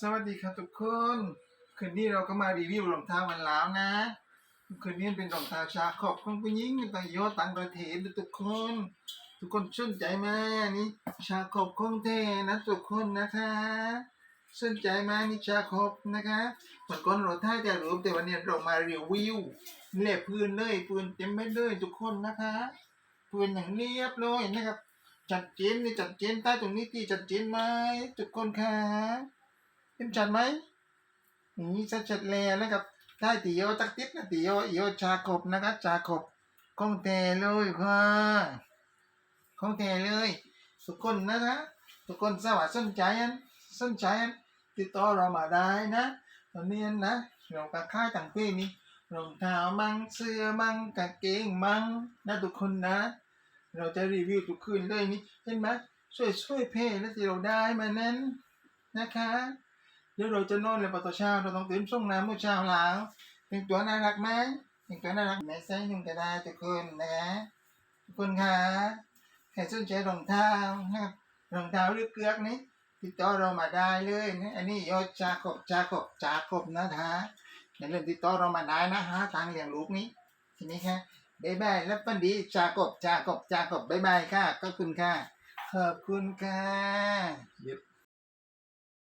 สวัสดีครับทุกคน คืนนี้เราก็มารีวิวรองเท้ากันแล้วนะ คืนนี้เป็นรองเท้าชาขอบของผู้หญิงต่างโยต่างประเทศทุกคน ทุกคนสนใจไหมนี่ชาขอบของเทนะทุกคนนะคะสนใจไหมนี่ชาขอบนะคะเมื่อก่อนเราท่ายแต่รูปแต่วันนี้เรามารีวิวเละพื้นเลยพื้นเต็มไม่เลยทุกคนนะคะพื้นอย่างเรียบเลยนะครับจัดเจนนี่จัดเจนใต้ตรงนี้ที่จัดเจนไหมทุกคนค่ะ เห็นชัดไหมนี่ชัดชัดๆแล้วนะครับใต้ตีโยตักติดนะตีโยโยชาขบนะคะชาขบของแท้เลยค่ะของแท้เลยทุกคนนะคะทุกคนสวัสดิ์สนใจอันสนใจอันติดต่อเรามาได้นะตอนนี้นะเราก็ค่ายต่างเพศนี้รองเท้ามั่งเสื้อมั่งกางเกงมั่งนะทุกคนนะ เราจะรีวิวทุกคืนเลยนี่เห็นไหมช่วยช่วยเพศแล้วที่เราได้มานั้นนะคะ เดี๋ยวเราจะนอนเลยปะตอนเช้าเราต้องตื่นส่งน้ำเมื่อเช้าแล้วแต่งตัวน่ารักไหมแต่งตัวน่ารักไหมใส่ยุ่งก็ได้ทุกคนนะทุกคนค่ะใครสนใจรองเท้านะครับรองเท้าหรือเกลือกนี้ติดต่อเรามาได้เลยนะอันนี้ยอดจาขบจาขบจาขบนะคะอย่าลืมติดต่อเรามาได้นะฮะทางเลี้ยงลูกนี้ทีนี้ค่ะบายบายแล้วปันดีจากบจากบจากบบ๊ายบายค่ะขอบคุณค่ะขอบคุณค่ะ